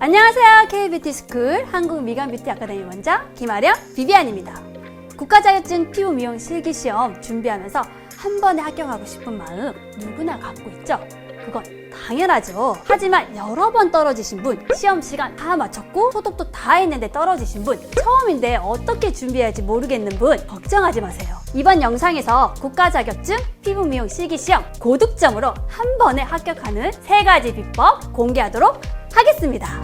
안녕하세요. K뷰티 스쿨 한국 미간 뷰티 아카데미 원장 김아령 비비안입니다. 국가 자격증 피부 미용 실기 시험 준비하면서 한 번에 합격하고 싶은 마음 누구나 갖고 있죠. 그건 당연하죠. 하지만 여러 번 떨어지신 분, 시험 시간 다 맞췄고 소독도 다 했는데 떨어지신 분, 처음인데 어떻게 준비해야 할지 모르겠는 분 걱정하지 마세요. 이번 영상에서 국가 자격증 피부 미용 실기 시험 고득점으로 한 번에 합격하는 세 가지 비법 공개하도록 하겠습니다.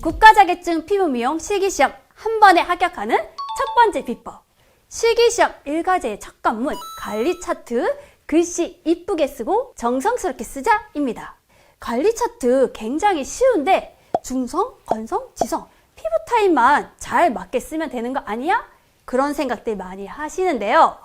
국가 자격증 피부 미용 실기 시험 한 번에 합격하는 첫 번째 비법. 실기 시험 일과제의 첫 관문 관리 차트 글씨 이쁘게 쓰고 정성스럽게 쓰자입니다. 관리 차트 굉장히 쉬운데 중성, 건성, 지성 피부 타입만 잘 맞게 쓰면 되는 거 아니야? 그런 생각들 많이 하시는데요.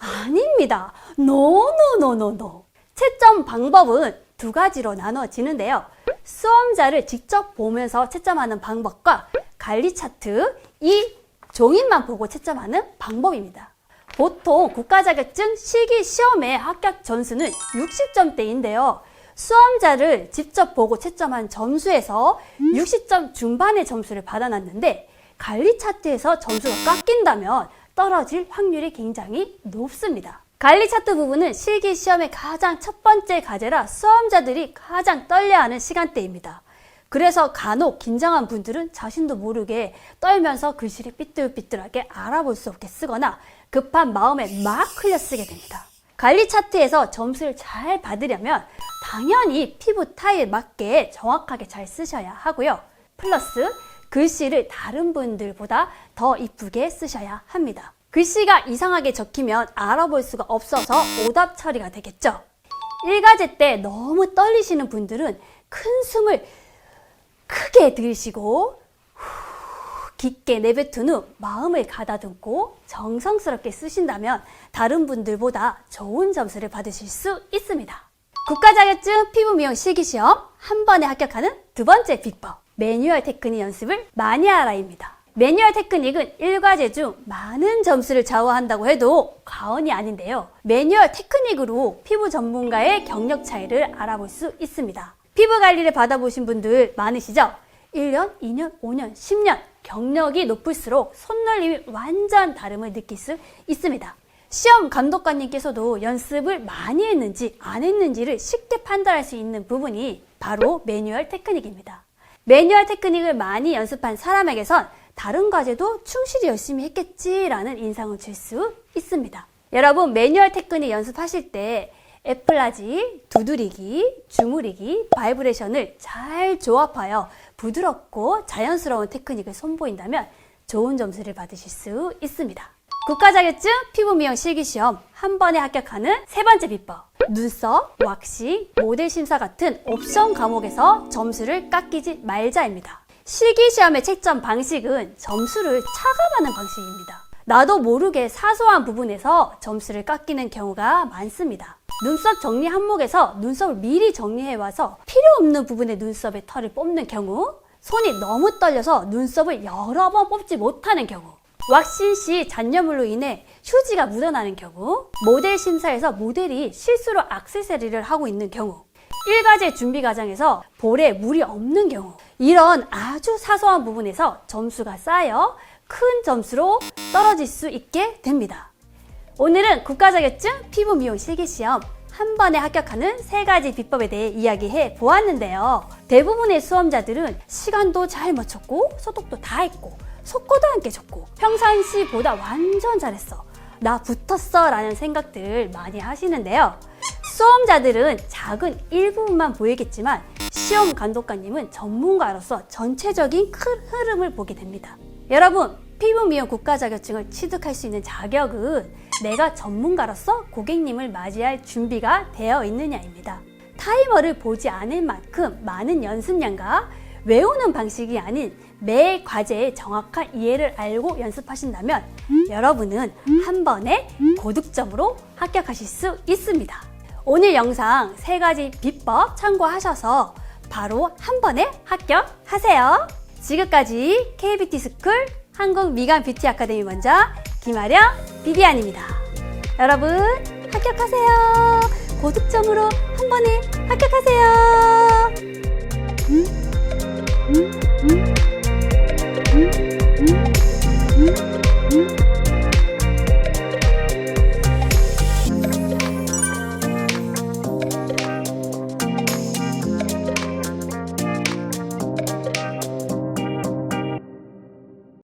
아닙니다. 노노노노노. 채점 방법은 두 가지로 나눠지는데요. 수험자를 직접 보면서 채점하는 방법과 관리 차트, 이 종이만 보고 채점하는 방법입니다. 보통 국가 자격증 실기 시험의 합격 점수는 60점대인데요. 수험자를 직접 보고 채점한 점수에서 60점 중반의 점수를 받아놨는데 관리 차트에서 점수가 깎인다면 떨어질 확률이 굉장히 높습니다. 관리 차트 부분은 실기 시험의 가장 첫 번째 과제라 수험자들이 가장 떨려하는 시간대입니다. 그래서 간혹 긴장한 분들은 자신도 모르게 떨면서 글씨를 삐뚤삐뚤하게 알아볼 수 없게 쓰거나 급한 마음에 막 흘려 쓰게 됩니다. 관리 차트에서 점수를 잘 받으려면 당연히 피부 타입에 맞게 정확하게 잘 쓰셔야 하고요. 플러스 글씨를 다른 분들보다 더 이쁘게 쓰셔야 합니다. 글씨가 이상하게 적히면 알아볼 수가 없어서 오답 처리가 되겠죠. 일과제 때 너무 떨리시는 분들은 큰 숨을 크게 들이쉬고 후, 깊게 내뱉은 후 마음을 가다듬고 정성스럽게 쓰신다면 다른 분들보다 좋은 점수를 받으실 수 있습니다. 국가 자격증 피부 미용 실기 시험 한 번에 합격하는 두 번째 비법 매뉴얼 테크닉 연습을 많이 하라입니다. 매뉴얼 테크닉은 일과제 중 많은 점수를 좌우한다고 해도 과언이 아닌데요. 매뉴얼 테크닉으로 피부 전문가의 경력 차이를 알아볼 수 있습니다. 피부 관리를 받아보신 분들 많으시죠? 1년, 2년, 5년, 10년 경력이 높을수록 손놀림이 완전 다름을 느낄 수 있습니다. 시험 감독관님께서도 연습을 많이 했는지 안 했는지를 쉽게 판단할 수 있는 부분이 바로 매뉴얼 테크닉입니다. 매뉴얼 테크닉을 많이 연습한 사람에게선 다른 과제도 충실히 열심히 했겠지라는 인상을 줄 수 있습니다. 여러분 매뉴얼 테크닉 연습하실 때 애플라지, 두드리기, 주무리기, 바이브레이션을 잘 조합하여 부드럽고 자연스러운 테크닉을 선보인다면 좋은 점수를 받으실 수 있습니다. 국가 자격증 피부 미용 실기 시험 한 번에 합격하는 세 번째 비법. 눈썹, 왁싱, 모델 심사 같은 옵션 과목에서 점수를 깎이지 말자입니다. 실기 시험의 채점 방식은 점수를 차감하는 방식입니다. 나도 모르게 사소한 부분에서 점수를 깎이는 경우가 많습니다. 눈썹 정리 항목에서 눈썹을 미리 정리해 와서 필요 없는 부분의 눈썹의 털을 뽑는 경우, 손이 너무 떨려서 눈썹을 여러 번 뽑지 못하는 경우, 왁싱 시 잔여물로 인해 휴지가 묻어나는 경우, 모델 심사에서 모델이 실수로 악세사리를 하고 있는 경우, 일과제 준비 과정에서 볼에 물이 없는 경우, 이런 아주 사소한 부분에서 점수가 쌓여 큰 점수로 떨어질 수 있게 됩니다. 오늘은 국가 자격증 피부 미용 실기 시험 한 번에 합격하는 세 가지 비법에 대해 이야기해 보았는데요. 대부분의 수험자들은 시간도 잘 맞췄고 소독도 다 했고 속고도 함께 줬고 평상시보다 완전 잘했어. 나 붙었어 라는 생각들 많이 하시는데요. 수험자들은 작은 일부분만 보이겠지만 시험 감독관님은 전문가로서 전체적인 큰 흐름을 보게 됩니다. 여러분, 피부 미용 국가 자격증을 취득할 수 있는 자격은 내가 전문가로서 고객님을 맞이할 준비가 되어 있느냐입니다. 타이머를 보지 않을 만큼 많은 연습량과 외우는 방식이 아닌 매 과제의 정확한 이해를 알고 연습하신다면 여러분은 한 번에 고득점으로 합격하실 수 있습니다. 오늘 영상 세 가지 비법 참고하셔서 바로 한 번에 합격하세요. 지금까지 KBT 스쿨 한국 미간 뷰티 아카데미 원장 김아령 비비안입니다. 여러분 합격하세요. 고득점으로 한 번에 합격하세요.